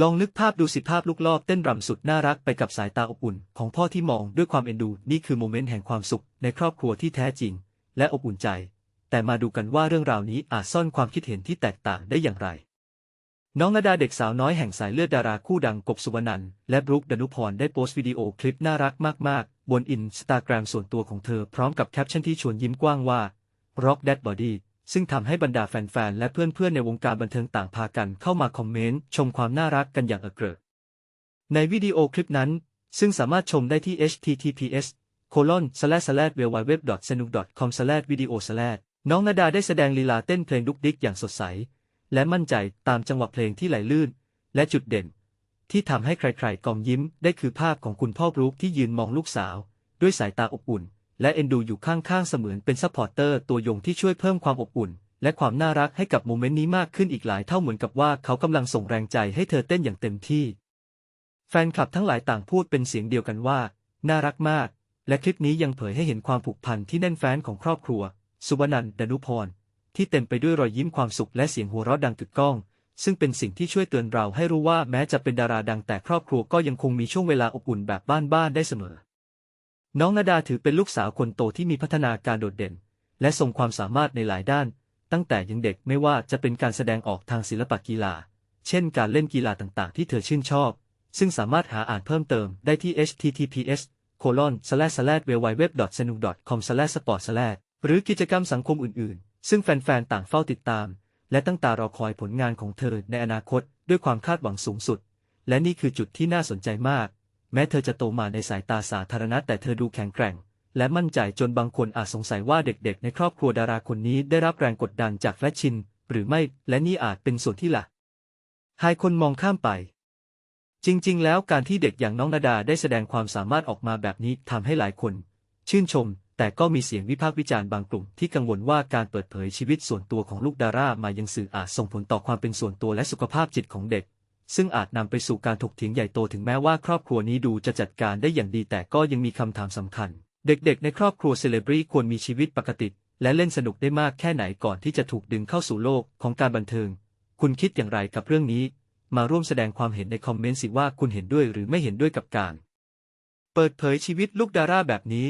ลองนึกภาพดูสิภาพลูกลอบเต้นรำสุดน่ารักไปกับสายตาอบอุ่น ของพ่อที่มองด้วยความเอ็นดูนี่คือโมเมนต์แห่งความสุขในครอบครัวที่แท้จริง และอบอุ่นใจ แต่มาดูกันว่าเรื่องราวนี้อาจซ่อนความคิดเห็นที่แตกต่างได้อย่างไร น้องนาดาเด็กสาวน้อยแห่งสายเลือดดาราคู่ดังกบสุวรรณันและบรุกดนุพรได้โพสต์วิดีโอคลิปน่ารักมากๆ บนอินสตาแกรมส่วนตัวของเธอพร้อมกับแคปชั่นที่ชวนยิ้มกว้างว่า Rock That Body ซึ่งทำให้บรรดาแฟนๆ และเพื่อนๆ ในวงการบันเทิงต่างพากันเข้ามาคอมเมนต์ ชมความน่ารักกันอย่างเอเกรอในวิดีโอคลิปนั้น ซึ่งสามารถชมได้ที่ https colon slash slash w w w s n u k com slash video slash น้องนาดาได้แสดงลีลาเต้นเพลงดุกดิกอย่างสดใส และมั่นใจตามจังหวะเพลงที่ไหลลื่น และจุดเด่น ที่ทำให้ใครๆกอมยิ้มได้คือภาพของคุณพ่อบรูคที่ยืนมองลูกสาว ด้วยสายตาอบอุ่น และเอ็นดูอยู่ข้างๆเสมือนเป็นซัพพอร์เตอร์ตัวยงที่ช่วยเพิ่มความอบอุ่น และความน่ารักให้กับโมเมนต์นี้มากขึ้นอีกหลายเท่าเหมือนกับว่าเขากำลังส่งแรงใจให้เธอเต้นอย่างเต็มที่ แฟนคลับทั้งหลายต่างพูดเป็นเสียงเดียวกันว่า น่ารักมาก และคลิปนี้ยังเผยให้เห็นความผูกพันที่แน่นแฟ้นของครอบครัว สุวรรณันท์ดนุพรที่เต็มไปด้วยรอยยิ้มความสุขและเสียงหัวเราะดังกึกก้อง ซึ่งเป็นสิ่งที่ช่วยเตือนเราให้รู้ว่าแม้จะเป็นดาราดังแต่ครอบครัวก็ยังคงมีช่วงเวลาอบอุ่นแบบบ้านๆได้เสมอ น้องนาดาถือเป็นลูกสาวคนโตที่มีพัฒนาการโดดเด่น และทรงความสามารถในหลายด้าน ตั้งแต่ยังเด็กไม่ว่าจะเป็นการแสดงออกทางศิลปะกีฬา เช่นการเล่นกีฬาต่างๆ ที่เธอชื่นชอบ ซึ่งสามารถหาอ่านเพิ่มเติมได้ที่ https c o l o n s l a s l a s w w w s n u c o m s l a s s p o r t s l a s หรือกิจกรรมสังคมอื่นๆ ซึ่งแฟนๆ ต่างเฝ้าติดตาม และตั้งตารอคอยผลงานของเธอในอนาคตด้วยความคาดหวังสูงสุด และนี่คือจุดที่น่าสนใจมาก แม้เธอจะโตมาในสายตาสาธารณะแต่เธอดูแข็งแกร่ง และมั่นใจจนบางคนอาจสงสัยว่าเด็กๆ ในครอบครัวดาราคนนี้ได้รับแรงกดดันจากแฟลชชิน หรือไม่และนี่อาจเป็นส่วนที่ละหายคนมองข้ามไป จริงๆ แล้วการที่เด็กอย่างน้องนาดาได้แสดงความสามารถออกมาแบบนี้ทำให้หลายคน ชื่นชม แต่ก็มีเสียงวิพากษ์วิจารณ์บางกลุ่มที่กังวลว่าการเปิดเผยชีวิตส่วนตัวของลูกดารามายังสื่ออาจส่งผลต่อความเป็นส่วนตัวและสุขภาพจิตของเด็ก ซึ่งอาจนำไปสู่การถกเถียงใหญ่โตถึงแม้ว่าครอบครัวนี้ดูจะจัดการได้อย่างดีแต่ก็ยังมีคำถามสำคัญ เด็กๆ ในครอบครัวเซเลบริควรมีชีวิตปกติ และเล่นสนุกได้มากแค่ไหนก่อนที่จะถูกดึงเข้าสู่โลกของการบันเทิง คุณคิดอย่างไรกับเรื่องนี้ มาร่วมแสดงความเห็นในคอมเมนต์สิว่าคุณเห็นด้วยหรือไม่เห็นด้วยกับการ เปิดเผยชีวิตลูกดาราแบบนี้